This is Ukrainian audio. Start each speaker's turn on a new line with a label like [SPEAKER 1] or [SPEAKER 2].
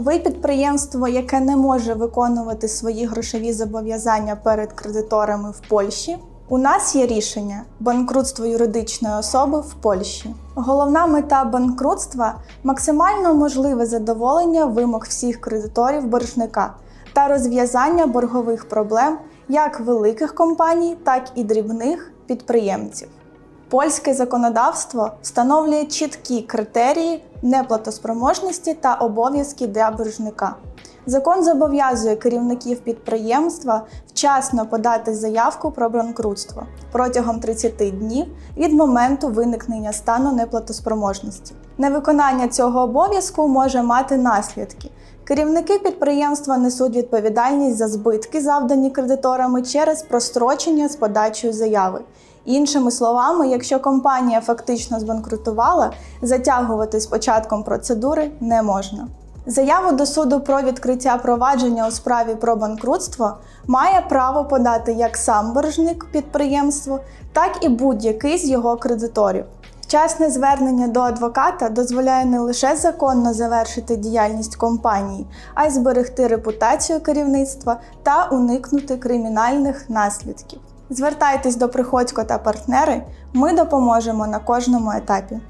[SPEAKER 1] Ви підприємство, яке не може виконувати свої грошові зобов'язання перед кредиторами в Польщі. У нас є рішення банкрутство юридичної особи в Польщі. Головна мета банкрутства максимально можливе задоволення вимог всіх кредиторів боржника та розв'язання боргових проблем як великих компаній, так і дрібних підприємців. Польське законодавство встановлює чіткі критерії неплатоспроможності та обов'язки для боржника. Закон зобов'язує керівників підприємства вчасно подати заявку про банкрутство протягом 30 днів від моменту виникнення стану неплатоспроможності. Невиконання цього обов'язку може мати наслідки. Керівники підприємства несуть відповідальність за збитки, завдані кредиторами через прострочення з подачею заяви. Іншими словами, якщо компанія фактично збанкрутувала, затягувати з початком процедури не можна. Заяву до суду про відкриття провадження у справі про банкрутство має право подати як сам боржник підприємству, так і будь-який з його кредиторів. Вчасне звернення до адвоката дозволяє не лише законно завершити діяльність компанії, а й зберегти репутацію керівництва та уникнути кримінальних наслідків. Звертайтесь до Приходько та партнери, ми допоможемо на кожному етапі.